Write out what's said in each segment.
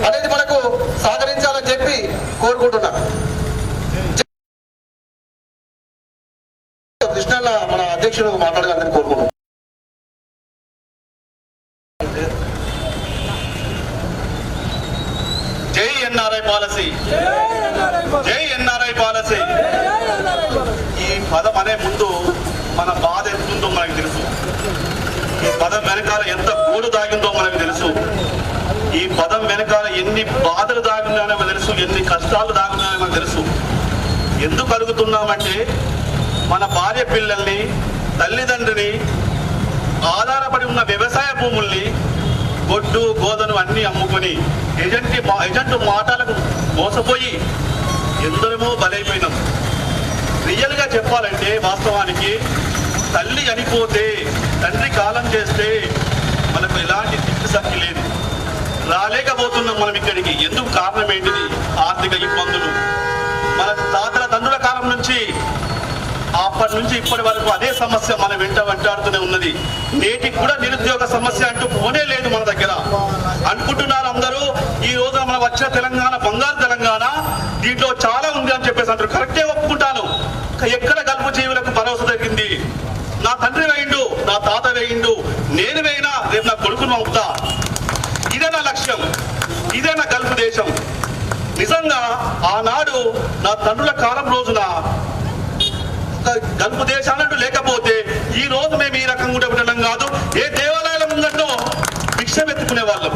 అనేది మనకు సహకరించాలని చెప్పి కోరుకుంటున్నా. కృష్ణాల మన అధ్యక్షుడు మాట్లాడాలని కోరుకుంటున్నాం జై ఎన్ఆర్ఐ పాలసీ జై ఎన్ఆర్ఐ పాలసీ ఈ పదం అనే ముందు మన బాధ ఎంతుందో మనకు తెలుసు ఈ పదం వెనకాల ఎంత గోడు దాగిందో మనకు తెలుసు ఈ పదం వెనకాల ఎన్ని బాధలు దాగున్నాయో మనకు తెలుసు ఎన్ని కష్టాలు దాగున్నాయో మనకు తెలుసు ఎందుకు అడుగుతున్నామంటే మన భార్య పిల్లల్ని తల్లిదండ్రిని ఆధారపడి ఉన్న వ్యవసాయ భూముల్ని గొడ్డు గోదను అన్ని అమ్ముకొని ఎజెంట్ ఎజెంట్ మాటలకు మోసపోయి ఎందరమో బలైపోయినాం. రియల్గా చెప్పాలంటే వాస్తవానికి తల్లి చనిపోతే తండ్రి కాలం చేస్తే మనకు ఎలాంటి దిక్కుసక్కి లేదు. రాలేకపోతున్నాం మనం ఇక్కడికి. ఎందుకు కారణం ఏంటిది? ఆర్థిక ఇబ్బందులు. మన తాతల తండ్రుల కాలం నుంచి అప్పటి నుంచి ఇప్పటి వరకు అదే సమస్య మన వెంట వెంటాడుతూనే ఉన్నది. నేటికి కూడా నిరుద్యోగ సమస్య అంటూ పోనే లేదు మన దగ్గర. అనుకుంటున్నారు అందరూ ఈ రోజు మన వచ్చిన తెలంగాణ బంగారు తెలంగాణ దీంట్లో చాలా ఉంది అని చెప్పేసి అంటారు కరెక్టే ఒప్పుకుంటాను. ఎక్కడ గల్పు జీవులకు భరోసా దొరికింది నా తండ్రి వేయిండు నా తాత వేయిండు నేను వేయినా రేపు నా కొడుకును పంపుతా. ఇదే నా లక్ష్యం. ఇదే నా గల్ఫ్ దేశం. నిజంగా ఆనాడు నా తండ్రుల కాలం రోజున గల్పు దేశాలంటూ లేకపోతే ఈ రోజు మేము ఈ రకంగా ఉండే ఉండడం కాదు. ఏ దేవాలయాల ముందటో భిక్షం ఎత్తుకునే వాళ్ళం.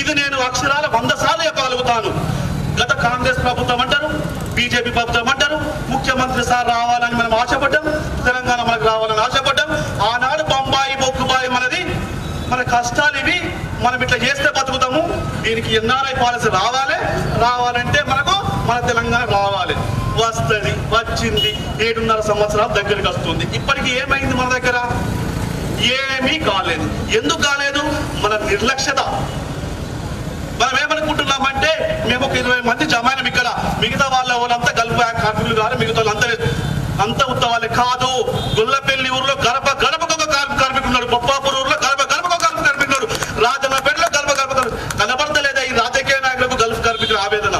ఇది నేను అక్షరాల వంద సార్లు చెప్పగలుగుతాను. గత కాంగ్రెస్ ప్రభుత్వం అంటారు బీజేపీ ప్రభుత్వం అంటారు ముఖ్యమంత్రి సార్ రావాలని మనం ఆశపడ్డాం తెలంగాణ మనకు రావాలని ఆశపడ్డాం. ఆనాడు బొంబాయి బొక్కుబాయి మనది మన కష్టాలు ఇవి. మనం ఇట్లా చేస్తే బతుకుతాము. దీనికి ఎన్ఆర్ఐ పాలసీ రావాలి? రావాలంటే మనకు మన తెలంగాణ రావాలి. వస్తుంది వచ్చింది ఏడున్నర సంవత్సరాలు దగ్గరికి వస్తుంది. ఇప్పటికి ఏమైంది మన దగ్గర? ఏమీ కాలేదు. ఎందుకు కాలేదు? మన నిర్లక్ష్యత. మనం ఏమనుకుంటున్నామంటే మేము ఒక ఇరవై మంది జమాయినం ఇక్కడ. మిగతా వాళ్ళ వాళ్ళంతా కలుపు కార్మికులు కాదు మిగతా వాళ్ళంతా అంత ఉత్త వాళ్ళే కాదు. గొల్లపల్లి ఊర్లో గడప గడపకు ఒక కార్మికుడు ఉన్నాడు. బొప్పాపూర్ ఊర్లో గడప రాజన్న ఉన్నాడు గల్ప గడప కనబడతలేదా ఈ రాజకీయ నాయకులకు గల్ఫ్ కార్మికుల ఆవేదన?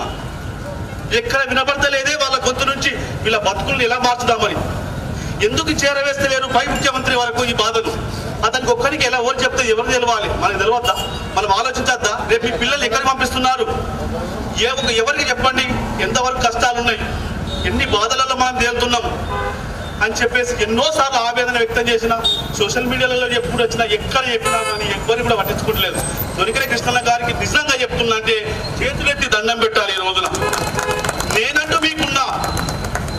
ఎక్కడ వినపడతలేదే వాళ్ళ గొంతు నుంచి వీళ్ళ బతుకుల్ని ఎలా మార్చుదామని? ఎందుకు చేరవేస్తలేరు పై ముఖ్యమంత్రి వరకు ఈ బాధలు అతనికి ఒక్కరికి ఎలా ఎవరు చెప్తే ఎవరు తెలవాలి? మనకు తెలియద్దా మనం ఆలోచించద్దా? రేపు మీ పిల్లలు ఎక్కడ పంపిస్తున్నారు? ఏ ఒక ఎవరికి చెప్పండి? ఎంతవరకు కష్టాలున్నాయి? ఎన్ని బాధలలో మనం తేలుతున్నాం? అని చెప్పేసి ఎన్నోసార్లు ఆవేదన వ్యక్తం చేసిన సోషల్ మీడియాలలో ఎప్పుడు వచ్చినా ఎక్కడ చెప్పినా కానీ ఎవ్వరు కూడా పట్టించుకోవట్లేదు. దొరికిన కృష్ణన్న గారికి నిజంగా చెప్తున్నా అంటే చేతులెత్తి దండం పెట్టాలి ఈ రోజున. నేనంటూ మీకున్నా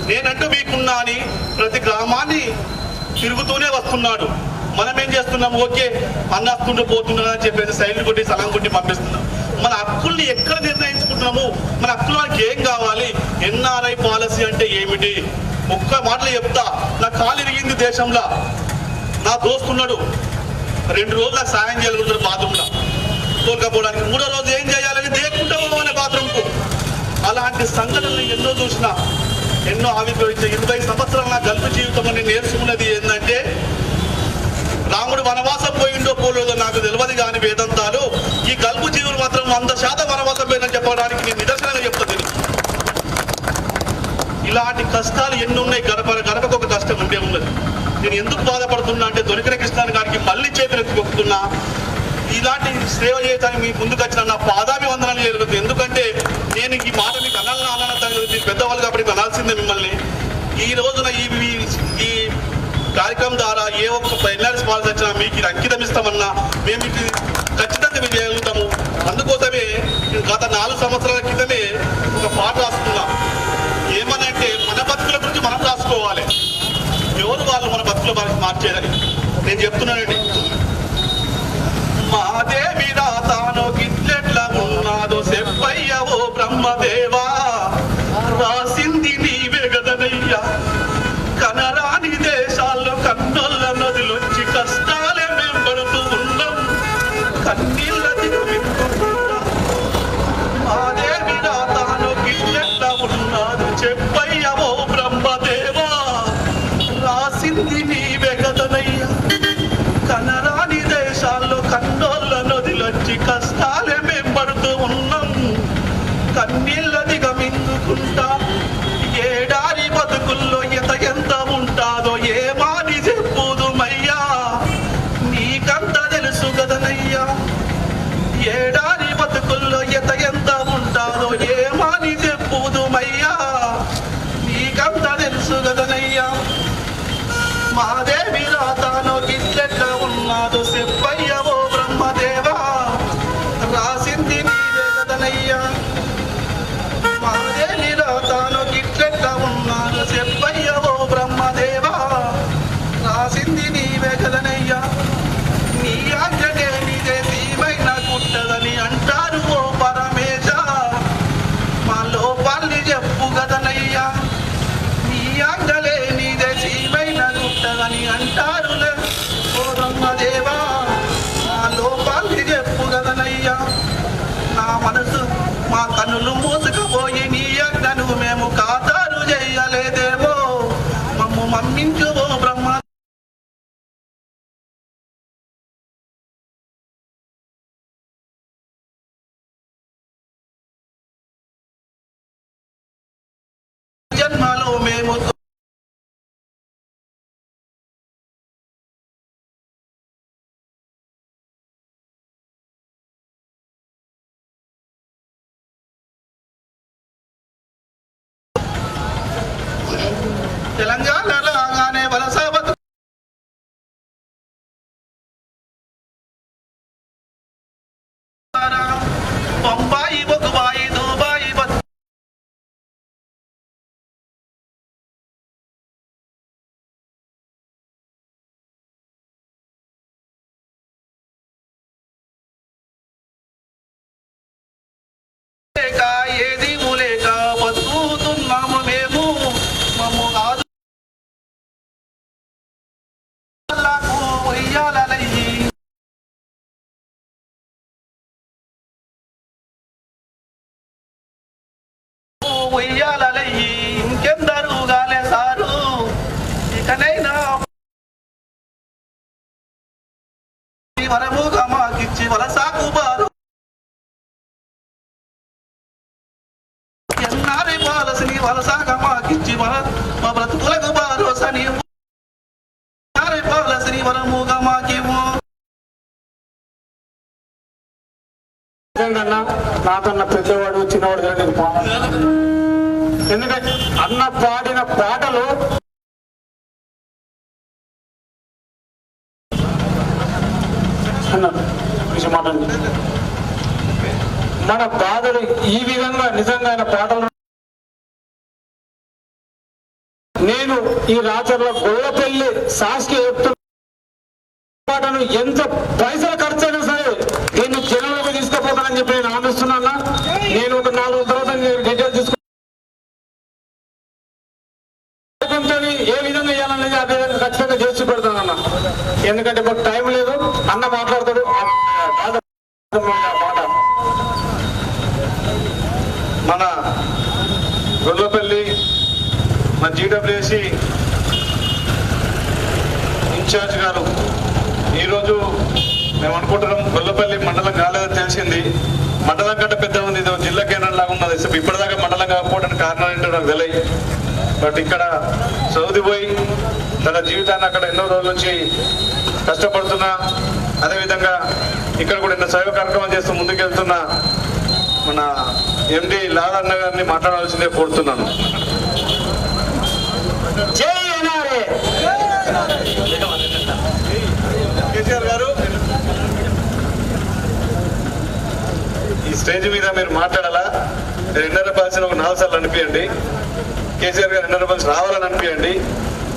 నేనంటూ మీకున్నా అని ప్రతి గ్రామాన్ని తిరుగుతూనే వస్తున్నాడు. మనం ఏం చేస్తున్నాం? ఓకే అన్నస్తుంటూ పోతున్నాడు అని చెప్పేసి సైడ్ కొట్టి సలం కొట్టి పంపిస్తున్నాం. మన హక్కుల్ని ఎక్కడ నిర్ణయించుకుంటున్నాము? మన హక్కులు వాళ్ళకి ఏం కావాలి? ఎన్ఆర్ఐ పాలసీ అంటే ఏమిటి? ఒక్క మాటలు చెప్తా. నా కాలు ఇరిగింది దేశంలో. నా దోస్తున్నాడు రెండు రోజులు నాకు సాయం చేయగలుగుతాడు బాత్రూంలో. తోలుకపోవడానికి మూడో రోజు ఏం చేయాలని దేకుంటాము అనే బాత్రూంకు. అలాంటి సంఘటనలు ఎన్నో చూసినా ఎన్నో ఆవిర్భవించే ఇరవై సంవత్సరాల నా గల్ప జీవితం నేర్చుకున్నది ఏంటంటే రాముడు వనవాసం పోయిండో పోలేదో నాకు తెలియదు కాని వేదంతాలు ఈ గల్పు జీవులు మాత్రం వంద శాతం వనవాసం పోయిన చెప్పడానికి నేను నిదర్శనంగా చెప్తాను దీనికి. ఇలాంటి కష్టాలు ఎన్ని ఉన్నాయి గడప గడపకు ఒక కష్టం ఉండే ఉన్నది. నేను ఎందుకు బాధపడుతున్నా అంటే దొరికిన కృష్ణాన్ని గారికి మళ్ళీ చేతులు ఎత్తుకొస్తున్నా ఇలాంటి సేవ చేయడానికి మీ ముందుకు వచ్చిన నా పాదాభి వందనాలు జరుగుతుంది ఎందుకంటే నేను ఈ మాట మీకు అనాలని అనాలని మీరు పెద్దవాళ్ళు కాబట్టి అనాల్సిందే మిమ్మల్ని. ఈ రోజున ఈ ఈ- కార్యక్రమం ద్వారా ఏ ఒక్క ఎన్ఆర్ఎస్ పాలసీ వచ్చినా మీకు ఇది అంకితం ఇస్తామన్నా మేము మీకు ఖచ్చితంగా మేము చేయగలుగుతాము అందుకోసమే నేను గత నాలుగు సంవత్సరాల క్రితమే ఒక పాట రాసుకున్నాం ఏమనంటే మన బతుకుల గురించి మనం రాసుకోవాలి ఎవరు వాళ్ళు మన బతుకుల వారికి మార్చేదని నేను చెప్తున్నానండి మాదేవి తాను గిట్లెట్లా ఉన్నాదో చెప్పయ్యవో బ్రహ్మదేవా Mahadevi. మమ్మించు బ్రహ్మ. వరముగా మాకిచ్చి వలసాకు బారు. ఎన్నారి పాలసిని వలసాగా మాకిచ్చి వల మా బ్రతుకులకు బారోసని ఎన్నారి పాలసిని వరముగా మాకివ్వు నిజంగా నాకన్నా పెద్దవాడు చిన్నవాడు తెలియదు ఎందుకంటే అన్న పాడిన పాటలు మన బాధలు ఈ విధంగా నిజంగా ఆయన పాటలు నేను ఈ రాచర్ల గొల్లపల్లి సాక్షి చెప్తున్నా పాటను ఎంత పైసలు ఖర్చు అయినా సరే దీన్ని జనంలోకి తీసుకుపోతానని చెప్పి నేను ఆనందిస్తున్నా నేను ఒక నాలుగు తర్వాత డీటెయిల్స్ తీసుకుంటాను ఏ విధంగా చేయాలనేది అదే విధంగా ఖచ్చితంగా చేసి పెడతానన్న. ఎందుకంటే మాకు టైం లేదు. అన్న మాట్లాడతాడు ఆ బాధ ఆ మాట మన గొల్లపల్లి మన ఇన్ఛార్జ్ గారు ఈరోజు మేము అనుకుంటున్నాం గొల్లపల్లి మండలం కాలేదని తెలిసింది. మండలం కంటే పెద్ద ఉంది ఇది జిల్లా కేంద్రం లాగా ఉన్నది. ఇప్పటిదాకా మండలం కాకపోవడానికి కారణం ఏంటో నాకు తెలియదు. బట్ ఇక్కడ సౌది పోయి తన జీవితాన్ని అక్కడ ఎన్నో రోజుల నుంచి కష్టపడుతున్నా అదేవిధంగా ఇక్కడ కూడా ఎన్నో సేవ కార్యక్రమం చేస్తూ ముందుకెళ్తున్న మన ఎండి లాదన్న గారిని మాట్లాడాల్సిందే కోరుతున్నాను జై ఎన్ఆర్ఏ కేసీఆర్ గారు ఈ స్టేజ్ మీద మీరు మాట్లాడాలా? మీరు ఎన్నర పాల్సిన ఒక నాలుగు సార్లు అనిపించండి. కేసీఆర్ గారు ఎన్నర పాల్సి రావాలని అనిపించండి.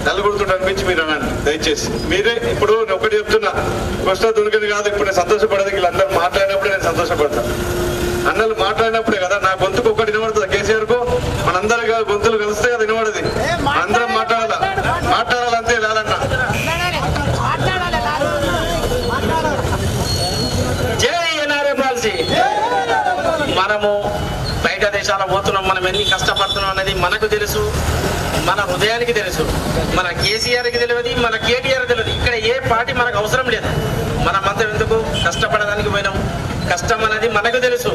నలుగురుతో అనిపించి మీరు అనండి దయచేసి. మీరే ఇప్పుడు నేను ఒకటి చెప్తున్నా. కృష్ణ దొరికింది కాదు ఇప్పుడు నేను సంతోషపడదు. వీళ్ళందరూ మాట్లాడినప్పుడే నేను సంతోషపడతాను అన్నలు మాట్లాడినప్పుడే కదా నా గొంతుకు ఒకటి వినబడుతుంది. మనందరి గొంతులు కలిస్తే కదా వినబడది. అందరం మాట్లాడాలా? మాట్లాడాలంతే లేదన్నా? జై ఎన్ఆర్ఏ పాలసీ. మనము బయట దేశాల పోతున్నాం మనం ఎన్ని కష్టపడుతున్నాం అనేది మనకు తెలుసు మన హృదయానికి తెలుసు. మన కేసీఆర్కి తెలియదు మన కేటీఆర్ తెలియదు. ఇక్కడ ఏ పార్టీ మనకు అవసరం లేదు. మనమంతా ఎందుకు కష్టపడడానికి పోయినాం? కష్టం అనేది మనకు తెలుసు.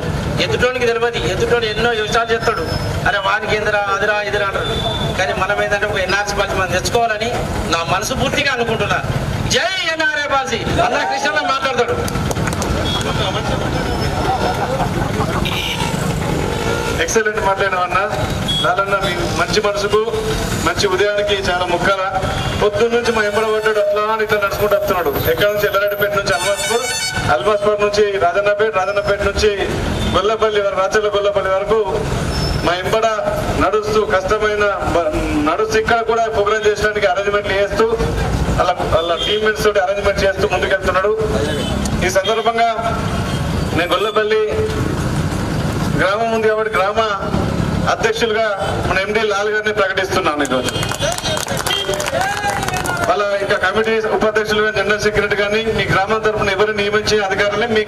ఎదుటోనికి తెలియదు. ఎదుటోని ఎన్నో విషయాలు చేస్తాడు. అరే వానికి ఏందిరా అదిరా ఇదిరా అంటారు కానీ మనం ఏంటంటే ఒక ఎన్ఆర్సీ పాలసీ మనం తెచ్చుకోవాలని నా మనసు పూర్తిగా అనుకుంటున్నా. జై ఎన్ఆర్ఏ పాలసీ. అల్లా కృష్ణ మాట్లాడతాడు. ఎక్సలెంట్ మాట్లాడినవన్నా లాలన్న మీ మంచి మనసుకు మంచి ఉదయానికి చాలా ముక్కల. పొద్దున్న నుంచి మా ఎంబడబడ్డాడు అట్లా ఇట్లా నడుచుకుంటూ వస్తున్నాడు. ఎక్కడ నుంచి? ఎల్లారెడ్డిపేట నుంచి అల్మాస్పూర్ అల్బాస్పూర్ నుంచి రాజన్నపేట రాజన్నపేట నుంచి గొల్లపల్లి వరకు రాచల్ల గొల్లపల్లి వరకు మా ఇంపడ నడుస్తూ కష్టమైన బ- నడుస్తూ ఇక్కడ కూడా ప్రోగ్రామ్ చేయడానికి అరేంజ్మెంట్లు చేస్తూ అలా అలా టీమ్మేట్స్ తోటి అరేంజ్మెంట్ చేస్తూ ముందుకెళ్తున్నాడు. ఈ సందర్భంగా నేను గొల్లపల్లి గ్రామం ఉంది కాబట్టి గ్రామ అధ్యక్షులుగా మన ఎండి లాల్ గారిని ప్రకటిస్తున్నాను ఈరోజు. వాళ్ళ ఇంకా కమిటీ ఉపాధ్యక్షులు జనరల్ సెక్రటరీ గారిని మీ గ్రామం తరఫున ఎవరు నియమించే అధికారులే మీ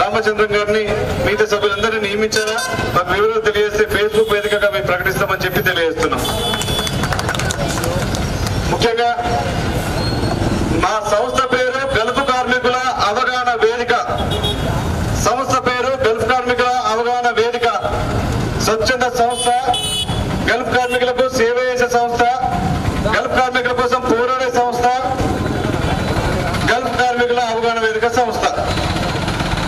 రామచంద్రం గారిని మిగతా సభ్యులందరినీ నియమించారా? మాకు వివరాలు తెలియజేస్తే ఫేస్బుక్ వేదికగా మేము ప్రకటిస్తామని చెప్పి తెలియజేస్తున్నాం. ముఖ్యంగా మా సంస్థ పేరు గల్ఫ్ కార్మికుల అవగాహన వేదిక. సంస్థ పేరు గల్ఫ్ కార్మికుల అవగాహన వేదిక. స్వచ్ఛంద సంస్థ గల్ఫ్ కార్మికులకు సేవ చేసే సంస్థ గల్ఫ్ కార్మికుల కోసం పోరాడే సంస్థ గల్ఫ్ కార్మికుల అవగాహన వేదిక సంస్థ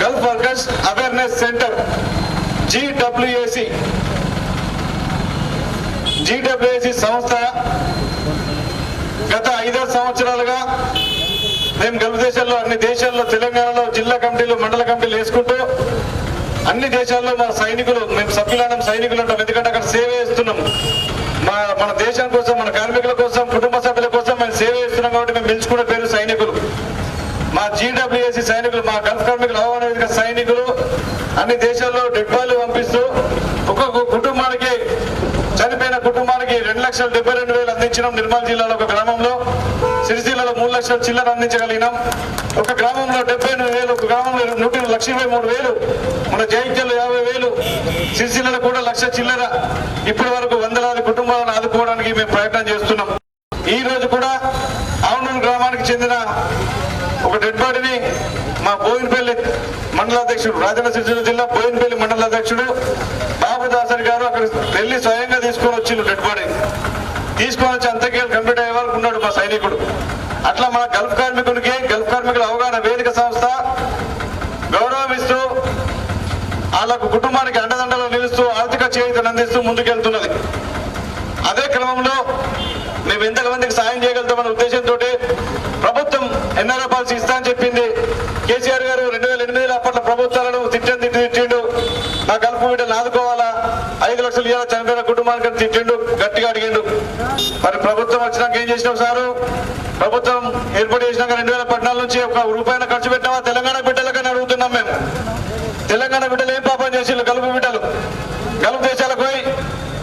Gulf workers awareness centre GWAC GWAC సంస్థ గత ఐదారు సంవత్సరాలుగా మేము గల్ఫ్ దేశాల్లో అన్ని దేశాల్లో తెలంగాణలో జిల్లా కమిటీలు మండల కమిటీలు వేసుకుంటూ అన్ని దేశాల్లో మా సైనికులు మేము సభ్యులం సైనికులు ఉంటాం. ఎందుకంటే అక్కడ సేవ చేస్తున్నాం. మా మన దేశం కోసం మన కార్మికుల కోసం కుటుంబ సభ్యుల కోసం మేము సేవ చేస్తున్నాం కాబట్టి మేము పిలుచుకునే పేరు సైనికులు. మా జిడబ్ల్యూఏసి సైనికులు మా గల్ఫ్ కార్మికులు అవనేది సైనికులు అన్ని దేశాల్లో డెడ్ బాడీలు పంపిస్తూ ఒక్కొక్క కుటుంబానికి చనిపోయిన కుటుంబానికి రెండు లక్షల డెబ్బై రెండు వేలు అందించినాం. నిర్మల్ జిల్లాలో ఒక గ్రామంలో సిరిసిల్లలో మూడు లక్షల చిల్లర అందించగలిగినాం. ఒక గ్రామంలో డెబ్బై ఎనిమిది వేలు ఒక గ్రామంలో నూట లక్ష ఇరవై మూడు వేలు మన జైత్యంలో యాభై వేలు సిరిసిల్లలో కూడా లక్ష చిల్లర. ఇప్పటి వరకు వందలాది కుటుంబాలను ఆదుకోవడానికి మేము ప్రయత్నం చేస్తున్నాం. ఈ రోజు కూడా ఆవునూరు గ్రామానికి చెందిన ఒక డెడ్ బాడీని మా బోయినపల్లి మండలాధ్యక్షుడు రాజన్న సిరిసిల్ల జిల్లా బోయినపల్లి మండల అధ్యక్షుడు బాబు దాసరి గారు అక్కడ వెళ్ళి స్వయంగా తీసుకొని వచ్చిండు డెడ్ బాడీ. తీసుకొని వచ్చి అంతకేళ్ళు కంప్లీట్ అయ్యే వరకు ఉన్నాడు మా సైనికుడు. అట్లా మన గల్ఫ్ కార్మికునికి గల్ఫ్ కార్మికుల అవగాహన వేదిక సంస్థ గౌరవం ఇస్తూ వాళ్ళకు కుటుంబానికి అండదండలు నిలుస్తూ ఆర్థిక చేయుతను అందిస్తూ ముందుకెళ్తున్నది. అదే క్రమంలో మేము ఎంతమందికి సాయం చేయగలుగుతామన్న ఉద్దేశంతో ఎన్ఆర్ఐ పాలసీ ఇస్తా అని చెప్పింది. కేసీఆర్ గారు రెండు వేల ఎనిమిదిలో అప్పట్లో ప్రభుత్వాలను తిట్టని తిట్టి తిట్టిండు. నా కలుపు బిడ్డలు ఆదుకోవాలా? ఐదు లక్షలు ఇవ్వాలి చనిపోయిన కుటుంబానికి తిట్టిండు. గట్టిగా అడిగిండు. మరి ప్రభుత్వం వచ్చినాక ఏం చేసినాం సారు? ప్రభుత్వం ఏర్పాటు చేసినాక రెండు వేల పద్నాలుగు నుంచి ఒక రూపాయన ఖర్చు పెట్టామా తెలంగాణ బిడ్డలకని అడుగుతున్నాం మేము. తెలంగాణ బిడ్డలు ఏం పాపం చేసిండ్రు కలుపు బిడ్డలు? కలుపు దేశాలకు పోయి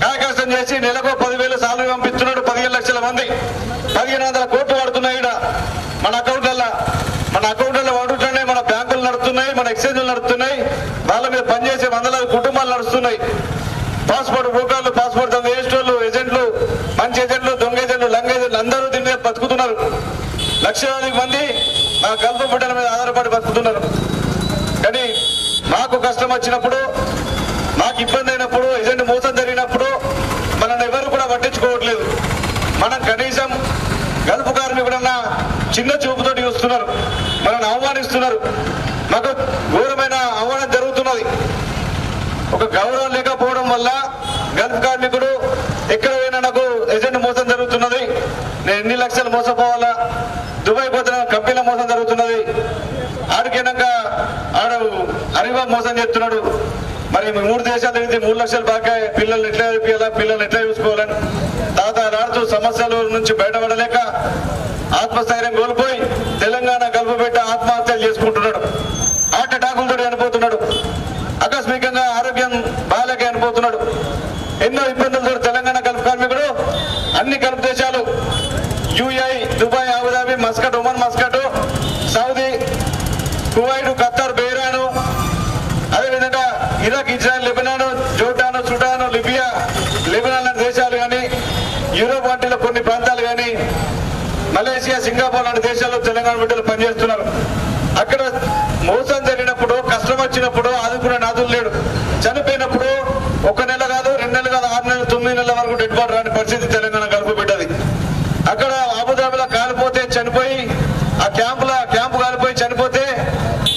కాయకష్టం చేసి నెలకు పదివేలు సాలరీ పంపిస్తున్నాడు పదిహేను లక్షల మంది. పదిహేను వందల కోట్లు పడుతున్నాయి ఈడ. మన అకౌంట్లలో మన అకౌంట్లలో వాడుతున్నాయి మన బ్యాంకులు నడుస్తున్నాయి మన ఎక్స్చేంజ్లు నడుస్తున్నాయి వాళ్ళ మీద పనిచేసే వందలాది కుటుంబాలు నడుస్తున్నాయి. పాస్పోర్ట్ బ్రోకర్లు పాస్పోర్ట్ దొంగ ఏజెంట్లు ఏజెంట్లు మంచి ఏజెంట్లు దొంగ ఏజెంట్లు లంగ ఏజెంట్లు అందరూ దీని మీద బతుకుతున్నారు. లక్షలాది మంది మా కల్ప బిడ్డల మీద ఆధారపడి బతుకుతున్నారు. కానీ మాకు కష్టం వచ్చినప్పుడు మాకు ఇబ్బంది అయినప్పుడు ఏజెంట్ మోసం జరిగినప్పుడు మనల్ని ఎవరు కూడా పట్టించుకోవట్లేదు. మనం కనీసం గల్పు కార్మికుడన్న చిన్న చూపుతోటి చూస్తున్నారు. మనల్ని అవమానిస్తున్నారు మాకు ఘోరమైన అవమానం జరుగుతున్నది. ఒక గౌరవం లేకపోవడం వల్ల గల్ఫ్ కార్మికుడు ఎక్కడ పోయినా నాకు ఏజెంట్ మోసం జరుగుతున్నది. నేను ఎన్ని లక్షలు మోసపోవాలా? దుబాయ్ పోతున్న కంపెనీల మోసం జరుగుతున్నది. ఆడికైనాక ఆడ హరిబా మోసం చేస్తున్నాడు. మరి మూడు దేశాల నుంచి మూడు లక్షలు బాగా పిల్లల్ని ఎట్లా చదివియాలా పిల్లల్ని ఎట్లా చూసుకోవాలని? తాతాడుతూ సమస్యల నుంచి బయటపడలేక ఆత్మస్థైర్యం కోల్పోయి తెలంగాణ గల్పబెట్ట ఆత్మహత్యలు చేసుకుంటున్నాడు. హార్ట్ అటాకులతో చనిపోతున్నాడు. ఆకస్మికంగా ఆరోగ్యం బాగాలేక చనిపోతున్నాడు. ఎన్నో ఇబ్బందులతో తెలంగాణ గల్ఫ్ కార్మికుడు అన్ని గల్ఫ్ దేశాలు UAE Dubai Abu Dhabi Muscat Oman Muscat Saudi Kuwait Europe వంటిలో కొన్ని ప్రాంతాలు కానీ మలేషియా సింగపూర్ లాంటి దేశాల్లో తెలంగాణ బిడ్డలు పనిచేస్తున్నారు. అక్కడ మోసం జరిగినప్పుడు కష్టం వచ్చినప్పుడు ఆదుకునే నాదులు లేడు. చనిపోయినప్పుడు ఒక నెల కాదు రెండు నెలలు కాదు ఆరు నెలలు తొమ్మిది నెలల వరకు డెడ్ బాడీ రాని పరిస్థితి తెలంగాణ కలుపు బిడ్డది అక్కడ అబుదాబిలో కాలిపోతే చనిపోయి ఆ క్యాంపుల క్యాంపు కాలిపోయి చనిపోతే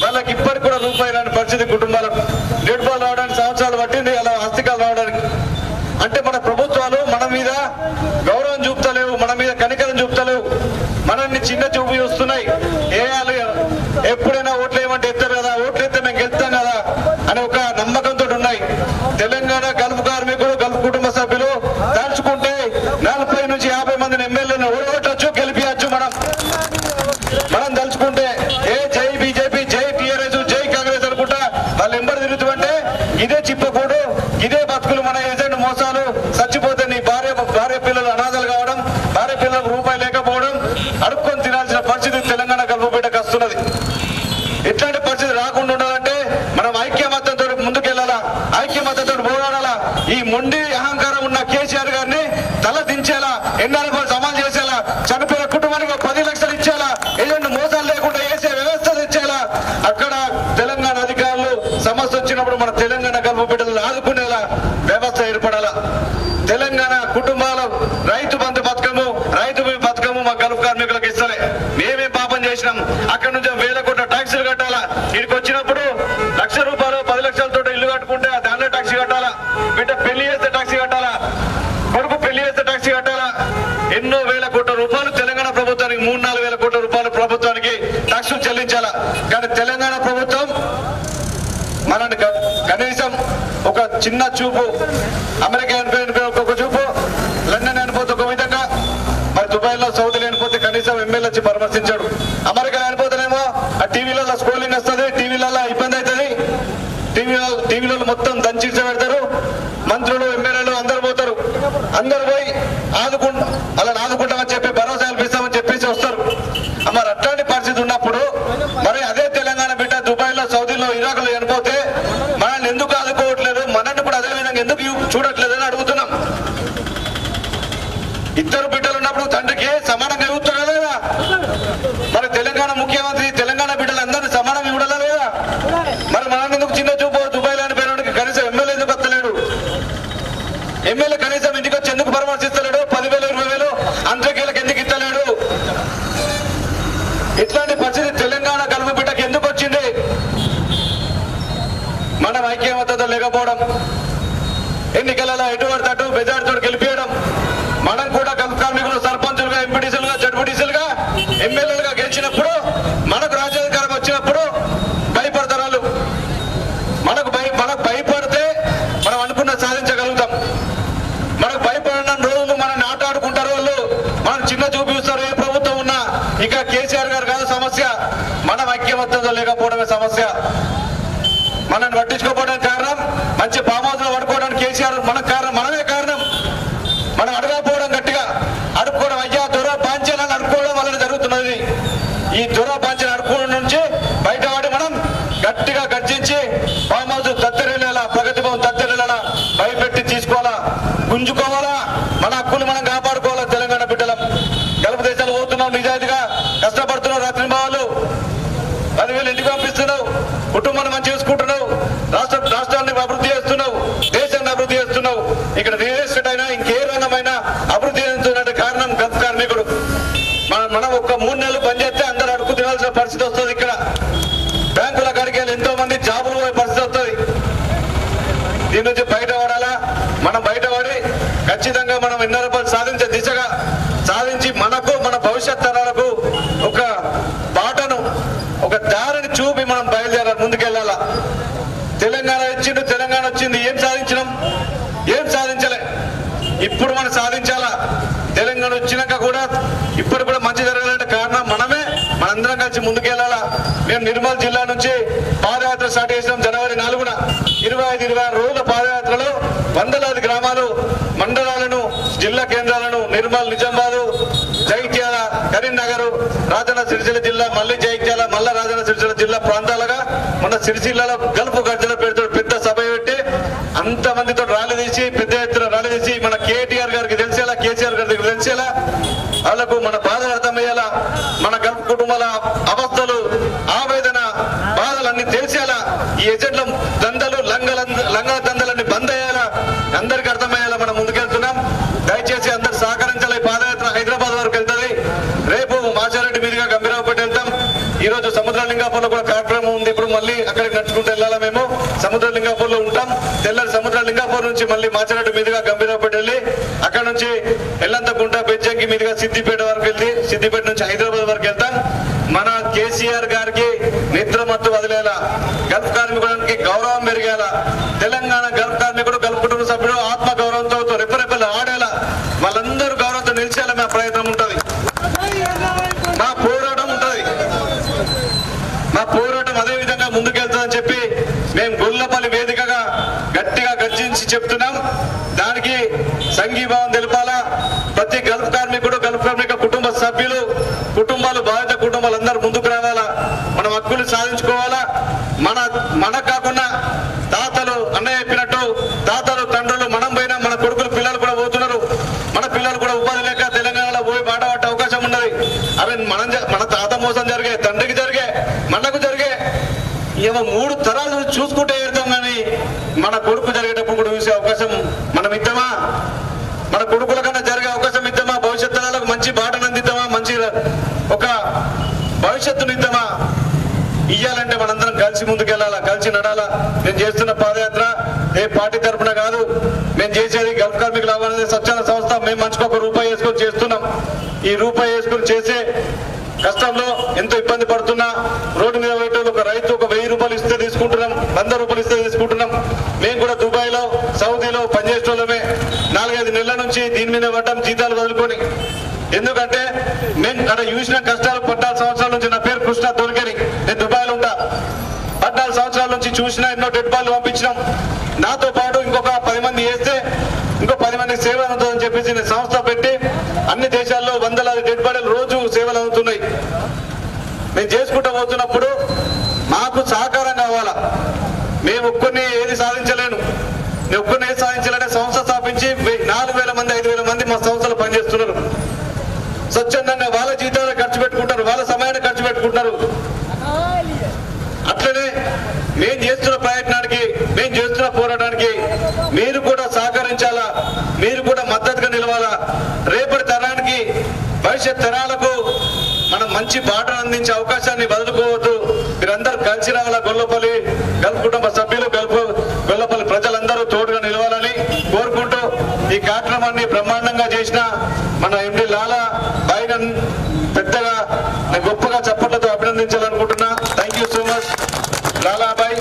వాళ్ళకి ఇప్పటికి కూడా రూపాయి రాని పరిస్థితి కుటుంబాలకు డెడ్ బాల్ రావడానికి సంవత్సరాలు పట్టింది అలా ఆస్తికాలు రావడానికి అంటే మన ప్రభుత్వాలు మన మీద గౌరవం చూపుతలేవు మన మీద కనికరం చూపుతలేవు మనల్ని చిన్న చూపు చూస్తున్నాయి వేయాలి ఎప్పుడైనా ఓట్లు వేయమంటే ఎత్తారు కదా ఓట్లు ఎత్తే మేము గెలుస్తాం కదా అనే ఒక నమ్మకంతో ఉన్నాయి తెలంగాణ గల్ఫ్ కార్మికులు గల్ఫ్ కుటుంబ సభ్యులు దాచుకుంటే నలభై నుంచి యాభై మందిని ఎమ్మెల్యేలను ఓడగొట్టచ్చు గెలిపించచ్చు మనం మనం తలుచుకుంటే ఏ జై బీజేపీ జై టీఆర్ఎస్ జై కాంగ్రెస్ అనుకుంటా వాళ్ళు ఎంబడి తిరుగుతుంటే ఇదే చిప్పకూడు ఇదే బతుకులు మన ఏజెంట్ మోసాలు చచ్చిపోతే నీ భార్య భార్య పిల్లలు అనాథలు కావడం భార్య పిల్లలకు రూపాయి లేకపోవడం అడుక్కొని తినాల్సిన పరిస్థితి తెలంగాణ కలుపుబిడ్డకు వస్తున్నది ఇట్లాంటి పరిస్థితి రాకుండా ఉండాలంటే మనం ఐక్యమత్యంతో ముందుకెళ్ళాలా ఐక్యమత్యంతో పోరాడాలా ఈ మొండి అహంకారం ఉన్న కేసీఆర్ గారిని తల దించేలా ఎన్ఆర్ఎఫ్ సమాలు చేసేలా చనిపోయిన కుటుంబానికి ఒక పది లక్షలు ఇచ్చేలా ఏజెంట్ మోసాలు లేకుండా వేసే వ్యవస్థ తెచ్చేలా అక్కడ తెలంగాణ అధికారులు సమస్య వచ్చినప్పుడు మన తెలంగాణ గల్ప బిడ్డలను ఆదుకునేలా వ్యవస్థ ఏర్పడాలా. తెలంగాణ కుటుంబాల రైతు బంధు పథకము రైతు పథకము మా గల్ఫ్ కార్మికులకు ఇస్తలే. మేమే పాపం చేసినాం? అక్కడ నుంచి వేల కోట్ల ట్యాక్సులు కట్టాలా? ఇక్కడికి వచ్చినప్పుడు చిన్న చూపు. అమెరికా అనిపోయిన ఒక్కొక్క చూపు. లండన్ అనిపోతే ఒక విధంగా. మరి దుబాయ్లో సౌదీలో అనిపోతే కనీసం ఎమ్మెల్యే వచ్చి పరామర్శించాడు. అమెరికా అనిపోతేనేమో ఆ టీవీలలో స్కోలింగ్ వస్తుంది టీవీలలో ఇబ్బంది అవుతుంది టీవీలో టీవీలో మొత్తం దంచి పెడతారు మంత్రులు ఎమ్మెల్యేలు అందరు పోతారు. అందరు పోయి ఆదుకుంటా అలా ఆదుకుంటామని చెప్పి భరోసా కల్పిస్తామని చెప్పేసి వస్తారు మరి అట్లాంటి పరిస్థితి ఉన్నప్పుడు మరి అదే తెలంగాణ బిడ్డ దుబాయ్లో సౌదీలో ఇరాక్లో చనిపోతే మనల్ని ఎందుకు ఆదుకోవట్లేదు మనల్ని కూడా అదే విధంగా ఎందుకు యూ- చూడట్లేదు అని అడుగుతున్నాం ఇద్దరు బిడ్డలు ఉన్నప్పుడు తండ్రికి సమానంగా ఇవ్వుతారా లేదా మరి తెలంగాణ ముఖ్యమంత్రి తెలంగాణ బిడ్డలందరినీ సమానం ఇవ్వడలా లేదా మరి మనం ఎందుకు చిన్న చూపు దుబాయ్లో అనిపోయినోడికి కనీసం ఎమ్మెల్యే ఎందుకు వస్తలేడు ఎమ్మెల్యే కనీసం ఇంటికి వచ్చి ఎందుకు పరామర్శిస్తలేడు పదివేలు ఇరవై వేలు అంత్యకీలకు ఎందుకు ఇస్తలేడు ఇట్లాంటి పరిస్థితి తెలంగాణ కలుపు బిడ్డకి ఎందుకు వచ్చింది మనం ఐక్యమత్యత లేకపోవడం ఎన్నికలలో ఎటువంటి అటు బెజార్తో గెలిపించడం మనం కూడా కలుపు కార్మికులు సర్పంచులుగా ఎంపీటీసీలుగా జడ్పీటీసీలుగా ఎమ్మెల్యేలుగా గెలిచినప్పుడు మనకు రాజ్యాధికారం వచ్చినప్పుడు భయపడతారు వాళ్ళు మనకు భయ మనకు భయపడితే మనం అనుకున్న సాధించగలుగుతాం. మనకు భయపడిన రోజులు మనల్ని ఆటాడుకుంటారు వాళ్ళు. మనం చిన్న చూపిస్తారు ఏ ప్రభుత్వం ఉన్నా. ఇంకా కేసీఆర్ గారు కాదు సమస్య. మనం ఐక్యమత్యంతో లేకపోవడమే సమస్య మనల్ని పట్టించుకోకపోవడానికి కారణం మంచి ఫామ్ హౌస్లో పడుకోవడానికి కేసీఆర్ మనకు కారణం మనమే కారణం మనం అడగకపోవడం గట్టిగా అడుక్కోవడం అయ్యా దొర పాంచాలని అడుక్కోవడం వలన జరుగుతున్నది ఈ దొర పాంచలు అడుక్కోవడం నుంచి బయటపడి మనం గట్టిగా గర్జించి ఫామ్ హౌస్ దత్తరిల్లేలా ప్రగతి భవన్ దత్తరిల్లేలా భయపెట్టి తీసుకోవాలా గుంజుకోవాలా మన హక్కులు మనం కాపాడుకోవాలా తెలంగాణ బిడ్డలం? గల్ఫ్ దేశాలు పోతున్నాం నిజాయితీగా కష్టపడుతున్నాం రాత్రి భావాలు పదివేలు ఇంటికి పంపిస్తున్నావు కుటుంబాన్ని మంచి చూసుకుంటున్నావు రాష్ట్ర రాష్ట్రాన్ని అభివృద్ధి చేస్తున్నావు దేశాన్ని అభివృద్ధి చేస్తున్నావు. ఇక్కడ రియల్ ఎస్టేట్ అయినా ఇంకే రంగమైనా అభివృద్ధి చెందుతున్న కారణం గత కార్మికుడు. మన మనం ఒక మూడు నెలలు పనిచేస్తే అందరూ అడుగు తినాల్సిన పరిస్థితి వస్తుంది ఇక్కడ. బ్యాంకుల కాడికి వెళ్ళి ఎంతో మంది జాబులు పోయే పరిస్థితి వస్తుంది. దీని నుంచి బయట ఖచ్చితంగా మనం ఎన్నో రూపాయలు సాధించే దిశగా సాధించి మనకు మన భవిష్యత్ తరాలకు ఒక బాటను ఒక దారిని చూపి మనం బయలుదేరాలి ముందుకెళ్ళాలా? తెలంగాణ ఇచ్చిండు తెలంగాణ వచ్చింది ఏం సాధించినాం? ఏం సాధించలే? ఇప్పుడు మనం సాధించాలా? తెలంగాణ వచ్చినాక కూడా ఇప్పుడు కూడా మంచి జరగాలంటే కారణం మనమే మనందరం కలిసి ముందుకెళ్ళాలా? మేము నిర్మల్ జిల్లా నుంచి పాదయాత్ర స్టార్ట్ చేసినాం జనవరి నాలుగున. ఇరవై ఐదు ఇరవై ఆరు రోజుల పాదయాత్రలో వందలాది గ్రామాలు జిల్లా కేంద్రాలను నిర్మల్ నిజామాబాదు జైత్యాల కరీంనగర్ రాజన్న సిరిసిల్ల జిల్లా మళ్ళీ జైత్యాల మళ్ళా రాజన్న సిరిసిల్ల జిల్లా ప్రాంతాలుగా మన సిరిసిల్లలో గల్పు గర్జన పేరుతో పెద్ద సభ పెట్టి అంతమందితో ర్యాలీ తీసి పెద్ద ఎత్తున ర్యాలీ తీసి మన కేటీఆర్ గారికి తెలిసేలా కేసీఆర్ గారి దగ్గర తెలిసేలా వాళ్ళకు మన బాధ అర్థమయ్యేలా మన గల్పు కుటుంబాల అవస్థలు ఆవేదన బాధలన్నీ తెలిసేలా ఈ ఎజెంట్ల దందలు లంగల లంగల దందలన్నీ బంద్ అయ్యేలా అందరికీ రోజు సముద్రలింగాపూర్లో కూడా కార్యక్రమం ఉంది. ఇప్పుడు మళ్ళీ అక్కడికి నడుచుకుంటూ వెళ్ళాలా మేము? సముద్ర లింగాపూర్లో ఉంటాం. తెల్లారి సముద్రలింగాపూర్ నుంచి మళ్ళీ మాచనాడు మీదుగా గంభీరాపేట వెళ్ళి అక్కడ నుంచి ఎల్లంతకుంట బెజ్జంకి మీదుగా సిద్దిపేట వరకు వెళ్ళి సిద్దిపేట నుంచి హైదరాబాద్ వరకు వెళ్తాం. మన కేసీఆర్ గారికి నిద్ర మత్తు వదిలేలా గల్ఫ్ కార్మికుడానికి గౌరవం పెరిగేలా తెలంగాణ గల్ఫ్ కార్మికుడు గల్ఫ్ కుటుంబ సభ్యుడు ఆత్మ గౌరవంతో రెప్పరెప్పలు ఆడేలా వాళ్ళందరూ గౌరవంతో నిలిచేలా మా ప్రయత్నం ఉంటది మా పోరాటం ఉంటది మా పోరాటం అదే విధంగా ముందుకెళ్తుందని చెప్పి మేము గొల్లపల్లి వేదికగా గట్టిగా గర్జించి చెప్తున్నాం దానికి సంఘీభావం తెలపాలా? ప్రతి గల్ఫ్ కార్మికుడు గల్ఫ్ కార్మిక కుటుంబ సభ్యులు కుటుంబాలు బాధిత కుటుంబాలు అందరూ ముందుకు రావాలా? మనం హక్కులు సాధించుకోవాలా? మన మన కాకుండా తాతలు అన్నయ్య చెప్పినట్టు తాతలు తండ్రులు మనం పోయినా మన కొడుకులు పిల్లలు కూడా పోతున్నారు. మన పిల్లలు కూడా ఉపాధి లేక తెలంగాణలో పోయి మాట పట్టే అవకాశం ఉన్నది. అవి మనం జ- మన తాత మోసం జరిగే తండ్రికి జరిగే మనకు జరిగే ఏమో మూడు తరాలు చూసుకుంటే ఏడతాం కానీ మన కొడుకు జరిగేటప్పుడు కూడా చూసే అవకాశం మనం ఇద్దామా మన కొడుకుల కన్నా జరిగే అవకాశం ఇద్దామా భవిష్యత్ తరాలకు మంచి బాటను అందిద్దామా మంచి ఒక భవిష్యత్తు ఇద్దామా ఇయ్యాలంటే మనందరం కలిసి ముందుకెళ్ళాలా? కలిసి నడాలా? నేను చేస్తున్న పాదయాత్ర ఏ పార్టీ తరపున కాదు. మేము చేసేది గల్ఫ్ కార్మికులు అవ్వాలనే స్వచ్ఛంద సంస్థ. మేము మంచిగా ఒక రూపాయి వేసుకొని చేస్తున్నాం. ఈ రూపాయి వేసుకొని చేసే కష్టంలో ఎంతో ఇబ్బంది పడుతున్నా. రోడ్డు మీద పోయేటోళ్ళు ఒక రైతు ఒక వెయ్యి రూపాయలు ఇస్తే తీసుకుంటున్నాం. వంద రూపాయలు ఇస్తే తీసుకుంటున్నాం. మేము కూడా దుబాయ్లో సౌదీలో పనిచేసేటోళ్ళమే. నాలుగైదు నెలల నుంచి దీని మీద పడ్డం జీతాలు వదులుకొని. ఎందుకంటే మేము అక్కడ చూసిన కష్టాలు పద్నాలుగు సంవత్సరాల నుంచి నా పేరు కృష్ణ దొరికేరి. నేను దుబాయ్లో ఉంటా. పద్నాలుగు సంవత్సరాల నుంచి చూసిన ఎన్నో డెడ్ బాల్ పంపించినాం. నాతో పాటు ఇంకొక పది మంది వేస్తే ఇంకో పది మంది సేవలు అందుతుందని చెప్పేసి నేను సంస్థ పెట్టి అన్ని దేశాల్లో వందలాది డెడ్ బాడీలు రోజు సేవలు అందుతున్నాయి. మేము చేసుకుంటూ పోతున్నప్పుడు మాకు సహకారం కావాలా? మేము ఒక్కరిని ఏది సాధించలేను. నేను ఒక్కరిని ఏది సాధించాలంటే సంస్థ స్థాపించి నాలుగు వేల మంది ఐదు వేల మంది మా సంస్థలు పనిచేస్తున్నారు. స్వచ్ఛందంగా వాళ్ళ జీతాలు ఖర్చు పెట్టుకుంటారు వాళ్ళ సమయాన్ని ఖర్చు పెట్టుకుంటారు. అట్లనే మేము చేస్తున్న ప్రయత్నానికి మేము చేస్తున్న పోరాటానికి మీరు కూడా సహకరించాలా మీరు కూడా మద్దతుగా నిలవాలా? రేపటి తరానికి భవిష్యత్ తరాలకు మనం మంచి బాటను అందించే అవకాశాన్ని వదులుకోవద్దు. మీరందరూ కలిసి రావాలా గొల్లపల్లి? గల్ఫ్ కుటుంబ సభ్యులు గల్ఫ్ గొల్లపల్లి ప్రజలందరూ తోడుగా నిలవాలని కోరుకుంటూ ఈ కార్యక్రమాన్ని బ్రహ్మాండంగా చేసిన మన ఎండి లాల్ బాయిగన్ పెద్దగా నేను గొప్పగా చప్పట్లతో అభినందించాలనుకుంటున్నా thank you so much Lalabai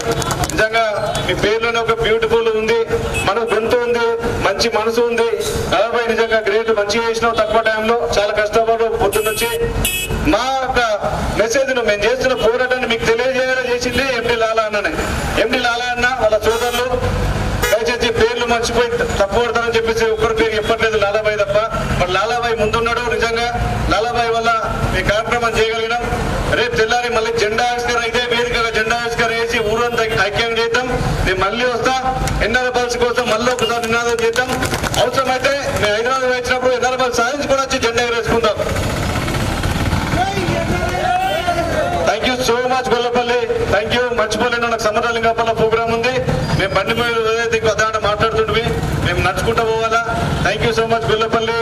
నిజంగా మీ పేరులోనే ఒక బ్యూటిఫుల్ ఉంది మన గొంతు ఉంది మంచి మనసు ఉంది లాలాబాయ్ నిజంగా గ్రేట్ మంచిగా చేసినావు తక్కువ టైంలో చాలా కష్టపడు పొద్దున్నొచ్చి మా యొక్క మెసేజ్ను మేము చేస్తున్న పోరాటాన్ని మీకు తెలియజేయాలని చేసింది ఎండి లాలా అన్ననే. ఎండి లాలా అన్న వాళ్ళ సోదరులు దయచేసి పేర్లు మర్చిపోయి తప్పు పడతారని చెప్పేసి ఒక్కరి పేరు చెప్పట్లేదు లాలాబాయ్ తప్ప. మరి లాలాబాయ్ ముందున్నాడు నిజంగా. లాలాబాయ్ వల్ల మీ కార్యక్రమం చేయగలిగినాం. రేపు తెల్లారి మళ్ళీ జెండా ఆవిష్కరణ ఇదే వేదికగా జెండా ఆవిష్కరణ చేసి ఊరంతా ఐక్యం చేద్దాం. నేను మళ్ళీ వస్తా. ఎన్ఆర్ పల్స్ కోసం మళ్ళీ ఒకసారి నినాదం చేద్దాం. అవసరమైతే మేము హైదరాబాద్ సాధించుకొని వచ్చి జెండా ఎగరేసుకుందాం. Thank you so much Gollapalli thank you మర్చిపోలేను నాకు సమరలింగపల్ల ప్రోగ్రామ్ ఉంది. మేము బండి మీద ఏదైతే ఇంకో దాంట్లో మాట్లాడుతుంటే మేము నడుచుకుంటూ పోవాలా. Thank you so much Gollapalli